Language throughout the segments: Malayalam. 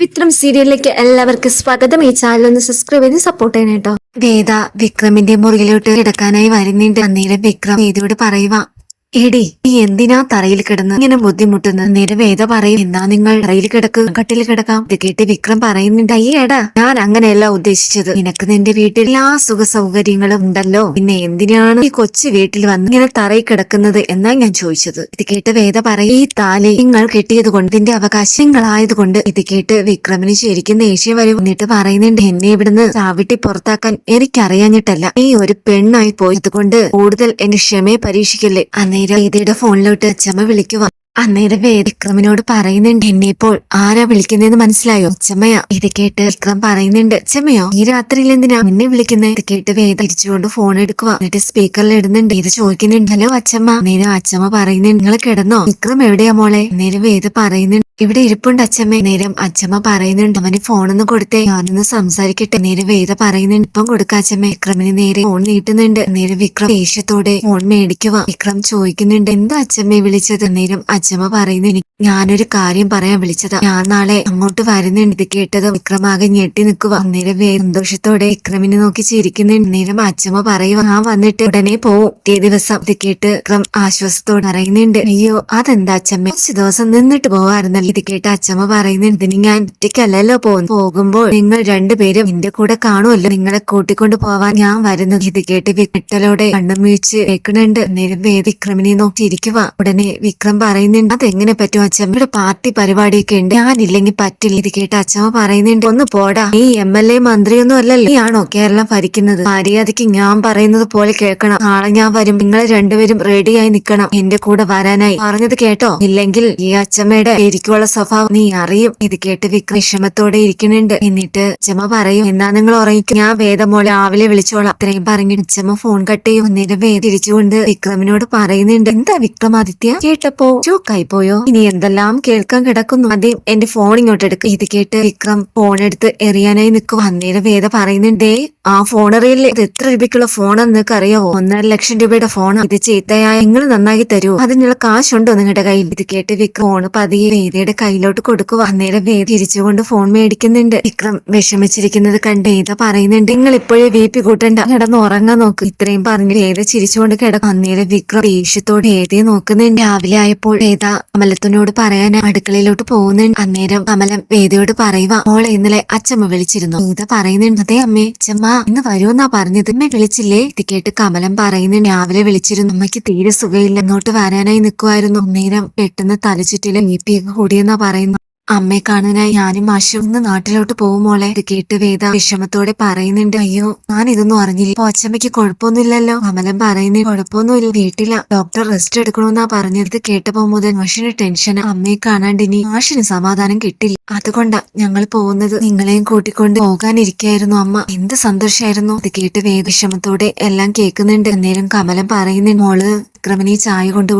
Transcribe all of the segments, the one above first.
വിക്രം സീരിയലിലേക്ക് എല്ലാവർക്കും സ്വാഗതം. ഈ ചാനൽ ഒന്ന് സബ്സ്ക്രൈബ് ചെയ്ത് സപ്പോർട്ട് ചെയ്യണം കേട്ടോ വേദ വിക്രമിന്റെ മുറിയിലോട്ട് കിടക്കാനായി വരുന്നുണ്ട്. അന്നേരം വിക്രം വേദയോട് പറയുക എടി നീ എന്തിനാ തറയിൽ കിടന്ന് ഇങ്ങനെ ബുദ്ധിമുട്ടുന്ന നിരവേദ വേദ പറയും. എന്നാ നിങ്ങൾ തറയിൽ കിടക്ക് കട്ടിൽ കിടക്കാം. ഇത് കേട്ട് വിക്രം പറയുന്നുണ്ട് അയ്യേടാ ഞാൻ അങ്ങനെയല്ല ഉദ്ദേശിച്ചത്. നിനക്ക് നിന്റെ വീട്ടിൽ എല്ലാ സുഖ സൗകര്യങ്ങളും ഉണ്ടല്ലോ. പിന്നെ എന്തിനാണ് ഈ കൊച്ചു വീട്ടിൽ വന്ന് ഇങ്ങനെ തറയിൽ കിടക്കുന്നത് എന്നാ ഞാൻ ചോദിച്ചത്? ഇത് കേട്ട് വേദ പറയും. ഈ താലി നിങ്ങൾ കെട്ടിയത് കൊണ്ട് ഇതിന്റെ അവകാശങ്ങളായതുകൊണ്ട് ഇത് കേട്ട് വിക്രമിന് ശരിക്കും ദേഷ്യം വരും. എന്നിട്ട് പറയുന്നുണ്ട് എന്നെ ഇവിടുന്ന് ചാവിട്ടി പുറത്താക്കാൻ എനിക്കറിയാഞ്ഞിട്ടല്ല. നീ ഒരു പെണ്ണായി പോയത് കൊണ്ട് കൂടുതൽ എന്റെ ക്ഷമയെ പരീക്ഷിക്കല്ലേ? അന്നേരം വേദിയുടെ ഫോണിലോട്ട് അച്ഛമ്മ വിളിക്കുക അന്നേരം വിക്രമിനോട് പറയുന്നുണ്ട്. എന്നെ ഇപ്പോൾ ആരാ വിളിക്കുന്നതെന്ന് മനസ്സിലായോ? അച്ചമ്മയാ ഇത് കേട്ട് വിക്രം പറയുന്നുണ്ട്. ചെമ്മയോ ഈ രാത്രിയിൽ എന്തിനാ എന്നെ വിളിക്കുന്നത് ഇത് കേട്ട് വേദ തിരിച്ചുകൊണ്ട് ഫോൺ എടുക്കുക എന്നിട്ട് സ്പീക്കറിൽ ഇടുന്നുണ്ട്. ഇത് ചോദിക്കുന്നുണ്ട്. ഹലോ അച്ചമ്മ. നേരം അച്ചമ്മ പറയുന്നുണ്ട്. നിങ്ങൾ കിടന്നോ? വിക്രം എവിടെയാ മോളെ? നേരം വേദ പറയുന്നുണ്ട്. ഇവിടെ ഇരിപ്പുണ്ട് അച്ഛമ്മ നേരം അച്ഛമ്മ പറയുന്നുണ്ട്. അവന് ഫോണൊന്ന് കൊടുത്തേ. ഞാനൊന്ന് സംസാരിക്കട്ടെ. നേരം വേദ പറയുന്നുണ്ട്. ഇപ്പം കൊടുക്ക അച്ഛമ്മ വിക്രമിന് നേരെ ഫോൺ നീട്ടുന്നുണ്ട്. നേരം വിക്രം ദേഷ്യത്തോടെ ഫോൺ മേടിക്കുക വിക്രം ചോദിക്കുന്നുണ്ട്. എന്താ അച്ഛമ്മയെ വിളിച്ചത്? നേരം അച്ഛമ്മ പറയുന്നു "എനിക്ക് ഞാനൊരു കാര്യം പറയാൻ വിളിച്ചതാ. ഞാൻ നാളെ അങ്ങോട്ട് വരുന്നുണ്ട്. ഇത് കേട്ടത് വിക്രമാകെ ഞെട്ടി നിൽക്കുക അന്നേരം സന്തോഷത്തോടെ വിക്രമിനെ നോക്കി ചിരിക്കുന്നുണ്ട്. അന്നേരം അച്ഛമ്മ പറയുക ഞാൻ വന്നിട്ട് ഉടനെ പോവും. ഇതേ ദിവസം ഇത് കേട്ട് വിക്രം ആശ്വാസത്തോടെ പറയുന്നുണ്ട്. അയ്യോ അതെന്താ അച്ഛമ്മ? കുറച്ച് ദിവസം നിന്നിട്ട് പോവാറുന്നല്ലോ ഇത് കേട്ട് അച്ഛമ്മ പറയുന്നുണ്ട്. ഇതിന് ഞാൻ ഒറ്റയ്ക്കല്ലല്ലോ പോകുന്നു പോകുമ്പോൾ നിങ്ങൾ രണ്ടുപേരും എന്റെ കൂടെ കാണുമല്ലോ. നിങ്ങളെ കൂട്ടിക്കൊണ്ട് പോവാൻ ഞാൻ വരുന്നു. ഇത് കേട്ട് വിട്ടലോടെ കണ്ണും വീഴ്ച കേൾക്കുന്നുണ്ട്. അന്നേരം വേ വിക്രമിനെ നോക്കി ഇരിക്കുക ഉടനെ വിക്രം പറയുന്നുണ്ട്. അതെങ്ങനെ പറ്റും അച്ഛൻ ഇവിടെ പാർട്ടി പരിപാടിയൊക്കെ ഉണ്ട്. ഞാനില്ലെങ്കിൽ പറ്റില്ല. ഇത് കേട്ട് അച്ഛമ്മ പറയുന്നുണ്ട്. ഒന്ന് പോടാ. ഈ എം എൽ എ മന്ത്രിയൊന്നും അല്ലല്ലോ. നീയാണോ കേരളം ഭരിക്കുന്നത്? മര്യാദയ്ക്ക് ഞാൻ പറയുന്നത് പോലെ കേൾക്കണം. നാളെ ഞാൻ വരും. നിങ്ങൾ രണ്ടുപേരും റെഡിയായി നിൽക്കണം. എന്റെ കൂടെ വരാനായി. പറഞ്ഞത് കേട്ടോ? ഇല്ലെങ്കിൽ ഈ അച്ഛമ്മയുടെ ശരിക്കുള്ള സ്വഭാവം നീ അറിയും. ഇത് കേട്ട് വിക്രം വിഷമത്തോടെ ഇരിക്കുന്നുണ്ട്. എന്നിട്ട് അച്ഛമ്മ പറയും എന്നാ നിങ്ങൾ ഉറങ്ങിക്കും. ഞാൻ വേദമോളെ രാവിലെ വിളിച്ചോളാം. അത്രയും പറഞ്ഞു അച്ഛമ്മ ഫോൺ കട്ട് ചെയ്യും. അന്നേരം തിരിച്ചുകൊണ്ട് വിക്രമിനോട് പറയുന്നുണ്ട്. എന്താ വിക്രമാദിത്യ കേട്ടപ്പോ ചോക്കായി പോയോ ഇനി എന്തെല്ലാം കേൾക്കാൻ കിടക്കുന്നു? ആദ്യം എന്റെ ഫോൺ ഇങ്ങോട്ട് എടുക്കും. ഇത് കേട്ട് വിക്രം ഫോൺ എടുത്ത് എറിയാനായി നിൽക്കും അന്നേരം വേദ പറയുന്നുണ്ടേ ആ ഫോൺ അറിയില്ലേ? ഇത് എത്ര രൂപയ്ക്കുള്ള ഫോണെന്ന് നിങ്ങൾക്ക് അറിയാവോ ഒന്നര ലക്ഷം രൂപയുടെ ഫോണാണ് ഇത് ചീത്തയായ നിങ്ങൾ നന്നാക്കി തരുമോ അതിനുള്ള കാശുണ്ടോ നിങ്ങളുടെ കയ്യിൽ? ഇത് കേട്ട് വിക്രം ഫോൺ പതിയെ വേദയുടെ കയ്യിലോട്ട് കൊടുക്കുക അന്നേരം വേദ തിരിച്ചുകൊണ്ട് ഫോൺ മേടിക്കുന്നുണ്ട്. വിക്രം വിഷമിച്ചിരിക്കുന്നത് കണ്ട് വേദ പറയുന്നുണ്ട് നിങ്ങൾ ഇപ്പോഴേ വി പി കൂട്ടണ്ട. കിടന്ന് ഉറങ്ങാൻ നോക്ക്. ഇത്രയും പറഞ്ഞ് വേദ ചിരിച്ചുകൊണ്ട് കിടക്കും. അന്നേരം വിക്രം ദേഷ്യത്തോടെ ഏതേ നോക്കുന്നുണ്ട്. രാവിലെ ആയപ്പോൾ വേദ അമലത്തിനോട് പറയാൻ അടുക്കളയിലോട്ട് പോകുന്നുണ്ട് അന്നേരം അമലം വേദയോട് പറയുക മോളെ ഇന്നലെ അച്ഛമ്മ വിളിച്ചിരുന്നു. വേദ പറയുന്നുണ്ട് അമ്മേ അച്ഛമ്മ ഇന്ന് വരുമെന്നാ പറഞ്ഞത്. അമ്മ വിളിച്ചില്ലേ? ഇത് കേട്ട് കമലം പറയുന്നു രാവിലെ വിളിച്ചിരുന്നു. അമ്മയ്ക്ക് തീരെ സുഖയില്ല അങ്ങോട്ട് വരാനായി നിൽക്കുമായിരുന്നു അന്നേരം പെട്ടെന്ന് തലച്ചുറ്റിലെ ബി പി ഒക്കെ കൂടിയെന്നാ പറയുന്നു. അമ്മയെ കാണാനായി ഞാനും മാഷും ഇന്ന് നാട്ടിലോട്ട് പോകും മോളെ. ഇത് കേട്ട് വേദ വിഷമത്തോടെ പറയുന്നുണ്ട് അയ്യോ ഞാൻ ഇതൊന്നും അറിഞ്ഞില്ല. പോച്ചമ്മയ്ക്ക് കുഴപ്പമൊന്നുമില്ലല്ലോ? കമലം പറയുന്നേ കുഴപ്പമൊന്നുമില്ല. വീട്ടില ഡോക്ടർ റെസ്റ്റ് എടുക്കണമെന്നാ പറഞ്ഞത് കേട്ടപ്പോ മുതൽ മാഷിന് ടെൻഷൻ അമ്മയെ കാണാണ്ട് ഇനി മാഷിന് സമാധാനം കിട്ടില്ല. അതുകൊണ്ടാ ഞങ്ങൾ പോകുന്നത്. നിങ്ങളെയും കൂട്ടിക്കൊണ്ട് പോകാനിരിക്കായിരുന്നു അമ്മ. എന്ത് സന്തോഷമായിരുന്നു ഇത് കേട്ട് വേദ വിഷമത്തോടെ എല്ലാം കേൾക്കുന്നുണ്ട്. അന്നേരം കമലം പറയുന്നേ മോൾ വിക്രമനെ ചായ കൊണ്ടു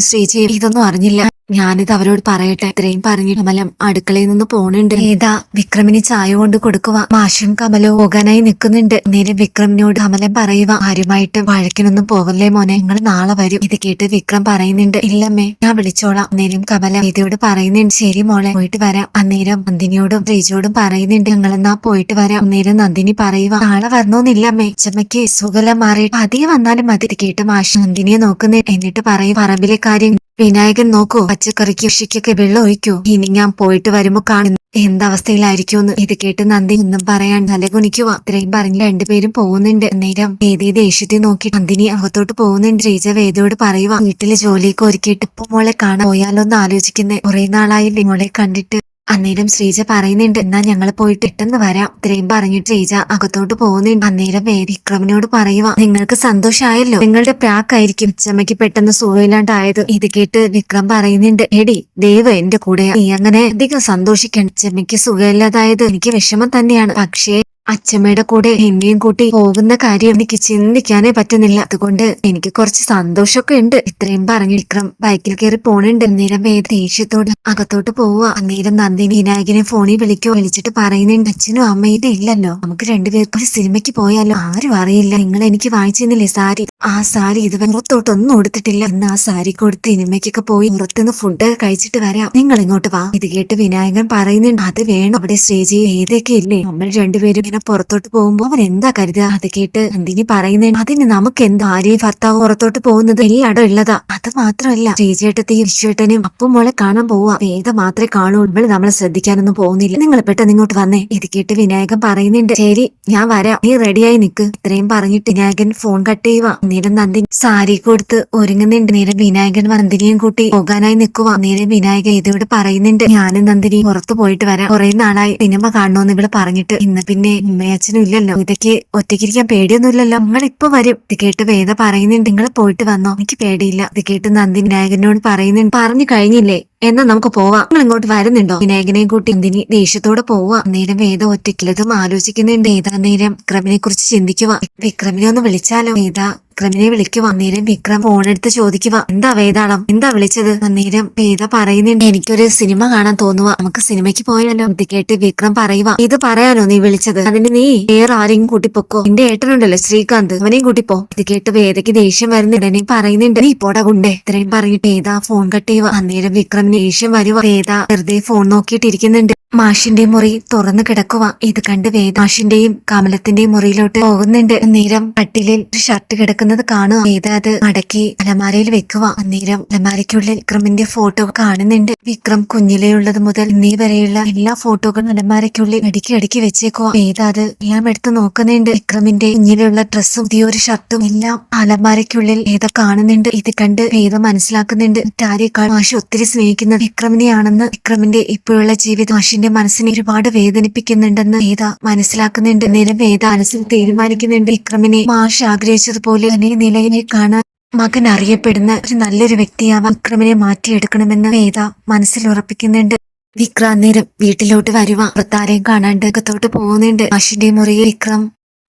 സ്റ്റേ ചെയ്യും ഇതൊന്നും അറിഞ്ഞില്ല. ഞാനിത് അവരോട് പറയട്ടെ. ഇത്രയും പറഞ്ഞു കമലം അടുക്കളയിൽ നിന്ന് പോണുണ്ട്. ഏതാ വിക്രമിന് ചായ കൊണ്ട് കൊടുക്കുക മാഷും കമലവും പോകാനായി നിൽക്കുന്നുണ്ട്. നേരെ വിക്രമിനോട് കമലം പറയുക ആരുമായിട്ട് വഴക്കിനൊന്നും പോകല്ലേ മോനെ? നിങ്ങൾ നാളെ വരും. ഇത് കേട്ട് വിക്രം പറയുന്നുണ്ട്. ഇല്ലമ്മേ ഞാൻ വിളിച്ചോളാം. അന്നേരം കമല ഇതിയോട് പറയുന്നുണ്ട്. ശരി മോളെ പോയിട്ട് വരാം. അന്നേരം നന്ദിനിയോടും ശ്രീജോടും പറയുന്നുണ്ട്. ഞങ്ങൾ എന്നാ പോയിട്ട് വരാം. അന്നേരം നന്ദിനി പറയുക നാളെ വരണോന്നില്ലമ്മേ. അച്ഛമ്മയ്ക്ക് സുഖലം മാറിയിട്ട് പതിയെ വന്നാലും മതി. കേട്ട് മാഷ് നന്ദിനിയെ നോക്കുന്നേ എന്നിട്ട് പറയും പറമ്പിലെ കാര്യം വിനായകൻ നോക്കൂ പച്ചക്കറിക്ക് കൃഷിക്കൊക്കെ വെള്ളം ഒഴിക്കൂ. ഇനി ഞാൻ പോയിട്ട് വരുമ്പോ കാണുന്നു. എന്തവസ്ഥയിലായിരിക്കുമെന്ന് ഇത് കേട്ട് നന്ദി ഒന്നും പറയാൻ തലകുനിക്കുക അത്രയും പറഞ്ഞ് രണ്ടുപേരും പോകുന്നുണ്ട്. നേരം വേദി ദേഷ്യത്തെ നോക്കി നന്ദിനി അകത്തോട്ട് പോകുന്നുണ്ട്. ശ്രീജ വേദയോട് പറയുക വീട്ടിലെ ജോലിയൊക്കെ ഒരുക്കിയിട്ട് ഇപ്പൊ മോളെ കാണാൻ പോയാലോ എന്ന് ആലോചിക്കുന്നേ. കുറെ നാളായില്ലേ മോളെ കണ്ടിട്ട്. അന്നേരം ശ്രീജ പറയുന്നുണ്ട് എന്നാ ഞങ്ങൾ പോയിട്ട് പെട്ടെന്ന് വരാം. ഇത്രയും പറഞ്ഞിട്ട് ശ്രീജ അകത്തോട്ട് പോകുന്നുണ്ട്. അന്നേരം വിക്രമിനോട് പറയുക നിങ്ങൾക്ക് സന്തോഷമായല്ലോ നിങ്ങളുടെ പ്രാക്കായിരിക്കും ഉച്ചമ്മയ്ക്ക് പെട്ടെന്ന് സുഖമില്ലാണ്ടായത്. ഇത് കേട്ട് വിക്രം പറയുന്നുണ്ട് എടി ദേവ് എന്റെ കൂടെ നീ അങ്ങനെ അധികം സന്തോഷിക്കണം ഉച്ചമ്മയ്ക്ക് സുഖമില്ലാതായത് എനിക്ക് വിഷമം തന്നെയാണ്. പക്ഷേ അച്ഛമ്മയുടെ കൂടെ എന്നെയും കൂട്ടി പോകുന്ന കാര്യം എനിക്ക് ചിന്തിക്കാനേ പറ്റുന്നില്ല. അതുകൊണ്ട് എനിക്ക് കുറച്ച് സന്തോഷമൊക്കെ ഉണ്ട്. ഇത്രയും പറഞ്ഞു വിക്രം ബൈക്കിൽ കയറി പോണുണ്ട്. അന്നേരം വേദ ദേഷ്യത്തോട് അകത്തോട്ട് പോവുക. അന്നേരം നന്ദിനി വിനായകനെ ഫോണിൽ വിളിക്കോ വിളിച്ചിട്ട് പറയുന്നുണ്ട് അച്ഛനും അമ്മയുടെ ഇല്ലല്ലോ. നമുക്ക് രണ്ടുപേർക്കും ഒരു സിനിമയ്ക്ക് പോയാലോ? ആരും അറിയില്ല. നിങ്ങൾ എനിക്ക് വാങ്ങിച്ചിരുന്നില്ലേ സാരി? ആ സാരി ഇതുവരെ പുറത്തോട്ടൊന്നും കൊടുത്തിട്ടില്ല ഇന്ന് ആ സാരി കൊടുത്ത് സിനിമയ്ക്കൊക്കെ പോയി പുറത്തുനിന്ന് ഫുഡ് കഴിച്ചിട്ട് വരാം. നിങ്ങൾ ഇങ്ങോട്ട് വാ. ഇത് കേട്ട് വിനായകൻ പറയുന്നുണ്ട് അത് വേണം. അവിടെ ശ്രീജി ഏതൊക്കെ ഇല്ലേ? നമ്മൾ രണ്ടുപേരും ഇങ്ങനെ പുറത്തോട്ട് പോകുമ്പോ അവൻ എന്താ കരുതുക അത് കേട്ട് നന്ദിനി പറയുന്നേ അതിന് നമുക്ക് എന്താ ഭാര്യയും ഭർത്താവ് പുറത്തോട്ട് പോകുന്നത്? എല്ലായിടം ഉള്ളതാ. അത് മാത്രമല്ല ശ്രീചേട്ടത്തെയും വിശ്വേട്ടനും അപ്പം മോളെ കാണാൻ പോവാ. വേദ മാത്രമേ കാണൂ. ഇവൾ നമ്മളെ ശ്രദ്ധിക്കാനൊന്നും പോകുന്നില്ല. നിങ്ങൾ പെട്ടെന്ന് ഇങ്ങോട്ട് വന്നേ. ഇത് കേട്ട് വിനായകൻ പറയുന്നുണ്ട് ശരി ഞാൻ വരാം. നീ റെഡിയായി നിക്ക്. ഇത്രയും പറഞ്ഞിട്ട് വിനായകൻ ഫോൺ കട്ട് ചെയ്യുക നേരം നന്ദിനി സാരി കൊടുത്ത് ഒരുങ്ങുന്നുണ്ട്. നേരം വിനായകൻ നന്ദിനിയും കൂട്ടി പോകാനായി നിൽക്കുക നേരം വിനായകൻ ഇതിവിടെ പറയുന്നുണ്ട് ഞാനും നന്ദിനി പുറത്തു പോയിട്ട് വരാം. കുറെ നാളായി സിനിമ കാണണോന്ന് ഇവിടെ പറഞ്ഞിട്ട്. ഇന്ന് പിന്നെ ഉമ്മയച്ഛനും ഇല്ലല്ലോ. ഇതൊക്കെ ഒറ്റയ്ക്കിരിക്കാൻ പേടിയൊന്നുമില്ലല്ലോ. നിങ്ങൾ ഇപ്പൊ വരും. ഇത് കേട്ട് വേദ പറയുന്നുണ്ട്. നിങ്ങൾ പോയിട്ട് വന്നോ? എനിക്ക് പേടിയില്ല. ഇത് കേട്ട് നന്ദി വിനായകനോട് പറയുന്നുണ്ട്. പറഞ്ഞു കഴിഞ്ഞില്ലേ? എന്നാ നമുക്ക് പോവാം. നിങ്ങൾ ഇങ്ങോട്ട് വരുന്നുണ്ടോ? വിനായകനെയും കൂട്ടി നന്ദിനി ദേഷ്യത്തോടെ പോവാ. നേരം വേദ ഒറ്റയ്ക്കിലതും ആലോചിക്കുന്നുണ്ട്. ഏതാ നേരം വിക്രമിനെ കുറിച്ച് ചിന്തിക്കുക വിക്രമിനെ ഒന്ന് വിളിച്ചാലോ? വേദ വിക്രമിനെ വിളിക്കുക അന്നേരം വിക്രം ഫോണെടുത്ത് ചോദിക്കുക എന്താ വേദാളം? എന്താ വിളിച്ചത്? അന്നേരം വേദ പറയുന്നുണ്ട് എനിക്കൊരു സിനിമ കാണാൻ തോന്നുക നമുക്ക് സിനിമയ്ക്ക് പോയാലോ? ഇത് കേട്ട് വിക്രം പറയുക ഇത് പറയാനോ നീ വിളിച്ചത്? അതിന് നീ വേറെ ആരെയും കൂട്ടിപ്പോക്കോ? എന്റെ ഏട്ടനുണ്ടല്ലോ ശ്രീകാന്ത്. അവനെയും കൂട്ടിപ്പോ. ഇത് കേട്ട് വേദയ്ക്ക് ദേഷ്യം വരുന്ന. ഉടനെ പറയുന്നുണ്ട് നീ പോടാ കുണ്ടേ ഇത്രയും പറഞ്ഞിട്ട് ഏതാ ഫോൺ കട്ട് ചെയ്യുക അന്നേരം വിക്രമിന് ദേഷ്യം വരുക വേദ വെറുതെ ഫോൺ നോക്കിയിട്ടിരിക്കുന്നുണ്ട്. മാഷിന്റെ മുറി തുറന്നു കിടക്കുക ഇത് കണ്ട് വേദ മാഷിന്റെയും കമലത്തിന്റെയും മുറിയിലോട്ട് പോകുന്നുണ്ട്. നേരം കട്ടിലിൽ ഒരു ഷർട്ട് കിടക്കുന്നത് കാണുക വേദ അത് മടക്കി അലമാരയിൽ വെക്കുക അന്നേരം അലമാരയ്ക്കുള്ളിൽ വിക്രമിന്റെ ഫോട്ടോ കാണുന്നുണ്ട്. വിക്രം കുഞ്ഞിലെയുള്ളത് മുതൽ ഇന്നീ വരെയുള്ള എല്ലാ ഫോട്ടോകളും അലമാരയ്ക്കുള്ളിൽ അടുക്കി അടുക്കി വെച്ചേക്കുക വേദ അത് എല്ലാം എടുത്ത് നോക്കുന്നുണ്ട്. വിക്രമിന്റെ കുഞ്ഞിലെയുള്ള ഡ്രസ്സും പുതിയൊരു ഷർട്ടും എല്ലാം അലമാരയ്ക്കുള്ളിൽ വേദ കാണുന്നുണ്ട്. ഇത് കണ്ട് വേദ മനസ്സിലാക്കുന്നുണ്ട്. മറ്റാരേക്കാൾ മാഷി ഒത്തിരി സ്നേഹിക്കുന്നത് വിക്രമിനെയാണെന്ന് വിക്രമിന്റെ ഇപ്പോഴുള്ള ജീവിതം. മാഷിന്റെ മനസ്സിനെ ഒരുപാട് വേദനിപ്പിക്കുന്നുണ്ടെന്ന് വേദ മനസ്സിലാക്കുന്നുണ്ട്. നേരം വേദ മനസ്സിൽ തീരുമാനിക്കുന്നുണ്ട്. വിക്രമിനെ മാഷ് ആഗ്രഹിച്ചതുപോലെ തന്നെ നിലയിലെ കാണാൻ മകൻ അറിയപ്പെടുന്ന ഒരു നല്ലൊരു വ്യക്തിയാവാൻ വിക്രമിനെ മാറ്റിയെടുക്കണമെന്ന് വേദ മനസ്സിൽ ഉറപ്പിക്കുന്നുണ്ട്. വിക്രം നേരം വീട്ടിലോട്ട് വരുവ. ഭർത്താരെയും കാണാണ്ട് അകത്തോട്ട് പോകുന്നുണ്ട്. മാഷിന്റെ മുറിയിൽ വിക്രം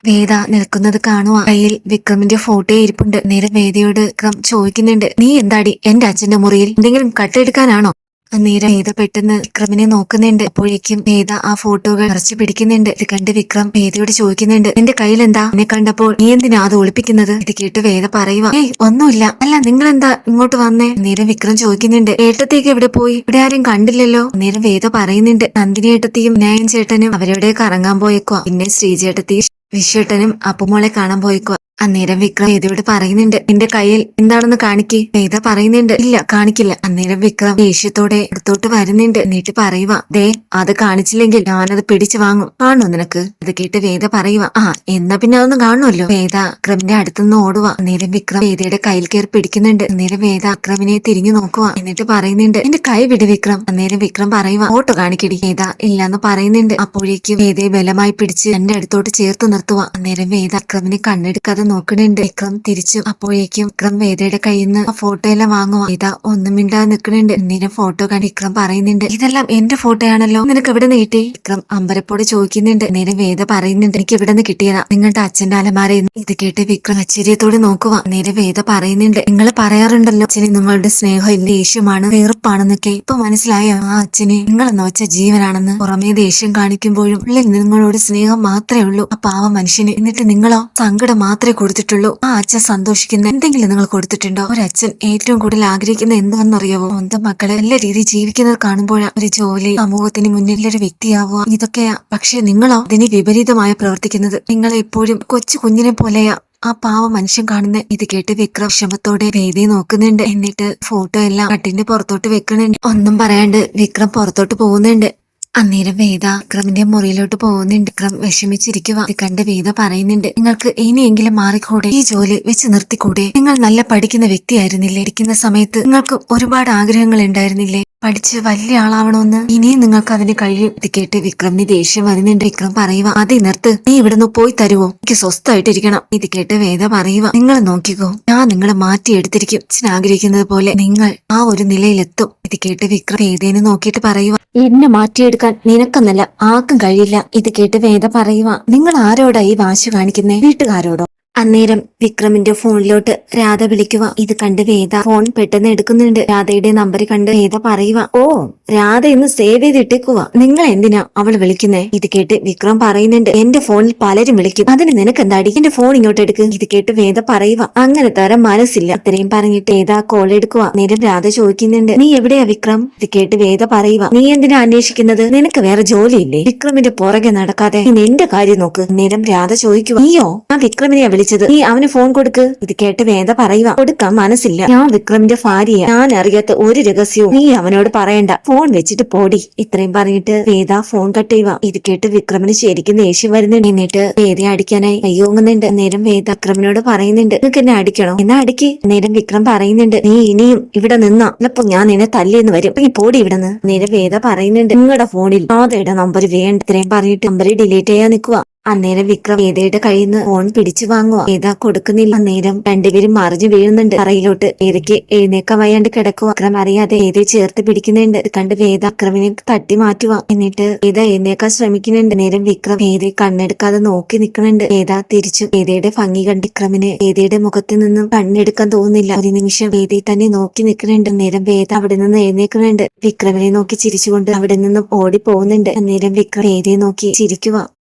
വേദ നിൽക്കുന്നത് കാണുക കയ്യിൽ വിക്രമിന്റെ ഫോട്ടോ ഇരിപ്പുണ്ട്. നേരെ വേദയോട് വിക്രം ചോദിക്കുന്നുണ്ട് നീ എന്താടി? എന്റെ അച്ഛന്റെ മുറിയിൽ എന്തെങ്കിലും കട്ടെടുക്കാനാണോ? അന്നേരം വേദ പെട്ടെന്ന് വിക്രമിനെ നോക്കുന്നുണ്ട്. അപ്പോഴേക്കും വേദ ആ ഫോട്ടോകൾ നിറച്ചു പിടിക്കുന്നുണ്ട്. ഇത് കണ്ട് വിക്രം വേദയോട് ചോദിക്കുന്നുണ്ട്. എന്റെ കയ്യിൽ എന്താ എന്നെ കണ്ടപ്പോൾ നീ എന്തിനാ അത് ഒളിപ്പിക്കുന്നത്? ഇത് കേട്ട് വേദ പറയുക ഏയ് ഒന്നുമില്ല. അല്ല നിങ്ങൾ എന്താ ഇങ്ങോട്ട് വന്നേ? അന്നേരം വിക്രം ചോദിക്കുന്നുണ്ട്. ഏട്ടത്തേക്ക് എവിടെ പോയി? ഇവിടെ ആരും കണ്ടില്ലല്ലോ? അന്നേരം വേദ പറയുന്നുണ്ട്. നന്ദിനി ഏട്ടത്തെയും വിനായൻ ചേട്ടനും അവരെവിടെ കറങ്ങാൻ പോയേക്കോ പിന്നെ ശ്രീചേട്ടത്തെയും വിശ്വേട്ടനും അപ്പുമോളെ കാണാൻ പോയേക്കോ അന്നേരം വിക്രം വേദയോട് പറയുന്നുണ്ട്. എന്റെ കയ്യിൽ എന്താണെന്ന് കാണിക്ക്. വേദ പറയുന്നുണ്ട്. ഇല്ല കാണിക്കില്ല. അന്നേരം വിക്രം ദേഷ്യത്തോടെ അടുത്തോട്ട് വരുന്നുണ്ട്. എന്നിട്ട് പറയുക ദേ അത് കാണിച്ചില്ലെങ്കിൽ ഞാനത് പിടിച്ചു വാങ്ങും. കാണോ നിനക്ക്? അത് കേട്ട് വേദ പറയുക ആ എന്നാ പിന്നെ അതൊന്നും കാണുമല്ലോ വേദ വിക്രമിന്റെ അടുത്തുനിന്ന് ഓടുക അന്നേരം വിക്രം വേദയുടെ കയ്യിൽ കയറി പിടിക്കുന്നുണ്ട്. അന്നേരം വേദ വിക്രമിനെ തിരിഞ്ഞു നോക്കുക എന്നിട്ട് പറയുന്നുണ്ട് എന്റെ കൈ വിട് വിക്രം. അന്നേരം വിക്രം പറയുക ഓട്ടോ കാണിക്കടി. വേദ ഇല്ലാന്ന് പറയുന്നുണ്ട്. അപ്പോഴേക്കും വേദയെ ബലമായി പിടിച്ച് എന്റെ അടുത്തോട്ട് ചേർത്ത് നിർത്തുക അന്നേരം വേദ വിക്രമിനെ കണ്ണെടുക്കാതെ നോക്കണുണ്ട്. വിക്രം തിരിച്ചു അപ്പോഴേക്കും വിക്രം വേദയുടെ കയ്യിൽ നിന്ന് ആ ഫോട്ടോ എല്ലാം വാങ്ങുവാ. ഇതാ ഒന്നും മിണ്ടാതെ നിൽക്കണുണ്ട് എന്തിനും ഫോട്ടോ കണ്ട് വിക്രം പറയുന്നുണ്ട്. ഇതെല്ലാം എന്റെ ഫോട്ടോയാണല്ലോ നിനക്ക് എവിടെ നീട്ടി വിക്രം അമ്പരപ്പോടെ ചോദിക്കുന്നുണ്ട്. നേരെ വേദ പറയുന്നുണ്ട് എനിക്ക് ഇവിടെ നിന്ന് കിട്ടിയതാ നിങ്ങളുടെ അച്ഛന്റെ അലമാരയിൽ ഇത് കേട്ട് വിക്രം ആശ്ചര്യത്തോടെ നോക്കുക നേരെ വേദ പറയുന്നുണ്ട് നിങ്ങൾ പറയാറുണ്ടല്ലോ അച്ഛന് നിങ്ങളുടെ സ്നേഹം ഇല്ല ദേഷ്യമാണ് വെറുപ്പാണെന്നൊക്കെ. ഇപ്പൊ മനസ്സിലായോ? ആ നിങ്ങൾ നിങ്ങളെന്ന് വെച്ച ജീവനാണെന്ന് പുറമേ ദേഷ്യം കാണിക്കുമ്പോഴും ഉള്ളിൽ നിങ്ങളോട് സ്നേഹം മാത്രമേ ഉള്ളൂ. ആ പാവ മനുഷ്യന്. എന്നിട്ട് നിങ്ങളോ? സങ്കടം മാത്രമേ കൊടുത്തിട്ടുള്ളൂ. ആ അച്ഛൻ സന്തോഷിക്കുന്ന എന്തെങ്കിലും നിങ്ങൾ കൊടുത്തിട്ടുണ്ടോ? ഒരു അച്ഛൻ ഏറ്റവും കൂടുതൽ ആഗ്രഹിക്കുന്ന എന്താണെന്നറിയാവോ സ്വന്തം മക്കളെ നല്ല രീതിയിൽ ജീവിക്കുന്നത് കാണുമ്പോഴാണ് ഒരു ജോലി സമൂഹത്തിന് മുന്നിലൊരു വ്യക്തിയാവുക. ഇതൊക്കെയാ. പക്ഷെ നിങ്ങളോ അതിന് വിപരീതമായി പ്രവർത്തിക്കുന്നത്. നിങ്ങൾ എപ്പോഴും കൊച്ചു കുഞ്ഞിനെ പോലെയാ. ആ പാവ മനുഷ്യൻ കാണുന്ന ഇത് കേട്ട് വിക്രം ക്ഷമത്തോടെ വേദി നോക്കുന്നുണ്ട്. എന്നിട്ട് ഫോട്ടോ എല്ലാം കട്ടിന്റെ പുറത്തോട്ട് വെക്കുന്നുണ്ട്. ഒന്നും പറയാണ്ട് വിക്രം പുറത്തോട്ട് പോകുന്നുണ്ട്. അന്നേരം വേദ വിക്രമിന്റെ മുറിയിലോട്ട് പോകുന്നുണ്ട്. വിക്രം വിഷമിച്ചിരിക്കുക കണ്ട് വേദ പറയുന്നുണ്ട്. നിങ്ങൾക്ക് ഇനിയെങ്കിലും മാറിക്കൂടെ? ഈ ജോലി വെച്ച് നിർത്തിക്കൂടെ? നിങ്ങൾ നല്ല പഠിക്കുന്ന വ്യക്തിയായിരുന്നില്ലേ? ഇരിക്കുന്ന സമയത്ത് നിങ്ങൾക്ക് ഒരുപാട് ആഗ്രഹങ്ങൾ ഉണ്ടായിരുന്നില്ലേ? പഠിച്ച് വലിയ ആളാവണമെന്ന് ഇനിയും നിങ്ങൾക്ക് അതിന് കഴിയും. ഇത് കേട്ട് വിക്രമിന് ദേഷ്യം വരുന്നുണ്ട്. വിക്രം പറയുക അത് നിർത്ത് നീ ഇവിടുന്ന് പോയി തരുവോ? എനിക്ക് സ്വസ്ഥമായിട്ടിരിക്കണം. ഇത് കേട്ട് വേദ പറയുക നിങ്ങൾ നോക്കിക്കോ. ഞാൻ നിങ്ങളെ മാറ്റിയെടുത്തിരിക്കും അച്ഛൻ ആഗ്രഹിക്കുന്നത് പോലെ നിങ്ങൾ ആ ഒരു നിലയിലെത്തും. ഇത് കേട്ട് വിക്രം വേദേനെ നോക്കിയിട്ട് പറയുക എന്നെ മാറ്റിയെടുക്കാൻ നിനക്കെന്നല്ല ആർക്കും കഴിയില്ല. ഇത് കേട്ട് വേദ പറയുക നിങ്ങൾ ആരോടാ ഈ വാശി കാണിക്കുന്നേ? വീട്ടുകാരോടോ? അന്നേരം വിക്രമിന്റെ ഫോണിലോട്ട് രാധ വിളിക്കുക. ഇത് കണ്ട് വേദ ഫോൺ പെട്ടെന്ന് എടുക്കുന്നുണ്ട്. രാധയുടെ നമ്പർ കണ്ട് വേദ പറയുക ഓ രാധ ഇന്ന് സേവ് ചെയ്തിട്ടേക്കുക നിങ്ങൾ എന്തിനാ അവൾ വിളിക്കുന്നേ? ഇത് കേട്ട് വിക്രം പറയുന്നുണ്ട് എന്റെ ഫോണിൽ പലരും വിളിക്കും. അതിന് നിനക്ക് എന്താടി? എന്റെ ഫോൺ ഇങ്ങോട്ട് എടുക്കുക ഇത് കേട്ട് വേദ പറയുക അങ്ങനെ തരം മനസ്സില്ല. അത്രയും പറഞ്ഞിട്ട് ഏതാ കോൾ എടുക്കുക. നേരം രാധ ചോദിക്കുന്നുണ്ട് നീ എവിടെയാ വിക്രം? ഇത് കേട്ട് വേദ പറയുക നീ എന്തിനാ അന്വേഷിക്കുന്നത്? നിനക്ക് വേറെ ജോലിയില്ലേ? വിക്രമിന്റെ പുറകെ നടക്കാതെ. നിന്റെ കാര്യം നോക്ക്. നേരം രാധ ചോദിക്കുക നീയോ ഞാൻ വിക്രമിനെയാ വിളിച്ചത്. നീ അവന് ഫോൺ കൊടുക്ക്. ഇത് കേട്ട് വേദ പറയുക. കൊടുക്കാൻ മനസ്സില്ല. ഞാൻ വിക്രമിന്റെ ഭാര്യ ഞാൻ അറിയാത്ത ഒരു രഹസ്യവും നീ അവനോട് പറയണ്ട. ഫോൺ വെച്ചിട്ട് പോടി. ഇത്രയും പറഞ്ഞിട്ട് വേദ ഫോൺ കട്ട് ചെയ്യുക. ഇത് കേട്ട് വിക്രമിന് ശരിക്കും ദേഷ്യം വരുന്നുണ്ട്. എന്നിട്ട് വേദയെ അടിക്കാനായി കയ്യോങ്ങുന്നുണ്ട്. നേരം വേദ വിക്രമിനോട് പറയുന്നുണ്ട്. നിനക്ക് എന്നെ അടിക്കണോ? എന്നാ അടിക്ക്. നേരം വിക്രം പറയുന്നുണ്ട്. നീ ഇനിയും ഇവിടെ നിന്നാ. ചിലപ്പോ ഞാൻ നിന്നെ തല്ലിയെന്ന് വരും. നീ പോടി ഇവിടെ നിന്ന് നേരം വേദ പറയുന്നുണ്ട്. നിങ്ങളുടെ ഫോണിൽ ആദ്യയുടെ നമ്പർ വേണ്ട. ഇത്രയും പറഞ്ഞിട്ട് നമ്പർ ഡിലീറ്റ് ചെയ്യാൻ നിൽക്കുക അന്നേരം വിക്രം ഏതയുടെ കയ്യിൽ ഫോൺ പിടിച്ചു വാങ്ങുക ഏതാ കൊടുക്കുന്നില്ല. അന്നേരം രണ്ടുപേരും മറിഞ്ഞു വീഴുന്നുണ്ട്. അറയിലോട്ട് ഏതയ്ക്ക് എഴുന്നേക്കാൻ വയ്യാണ്ട് കിടക്കുക വിക്രം അറിയാതെ ഏതെ ചേർത്ത് പിടിക്കുന്നുണ്ട്. കണ്ട് വേദ അക്രമിനെ തട്ടി മാറ്റുക എന്നിട്ട് വേദ എഴുന്നേക്കാൻ ശ്രമിക്കുന്നുണ്ട്. നേരം വിക്രം ഏതെ കണ്ണെടുക്കാതെ നോക്കി നിൽക്കുന്നുണ്ട് വേദ തിരിച്ചു ഏതയുടെ ഭംഗി കണ്ട് വിക്രമിന് ഏതയുടെ മുഖത്ത് നിന്നും കണ്ണെടുക്കാൻ തോന്നുന്നില്ല. ഒരു നിമിഷം വേദി തന്നെ നോക്കി നിൽക്കുന്നുണ്ട് നേരം വേദ അവിടെ നിന്ന് എഴുന്നേക്കുന്നുണ്ട്. വിക്രമിനെ നോക്കി ചിരിച്ചുകൊണ്ട് അവിടെ നിന്നും ഓടി പോകുന്നുണ്ട് അന്നേരം വിക്രം ഏതെ നോക്കി ചിരിക്കുക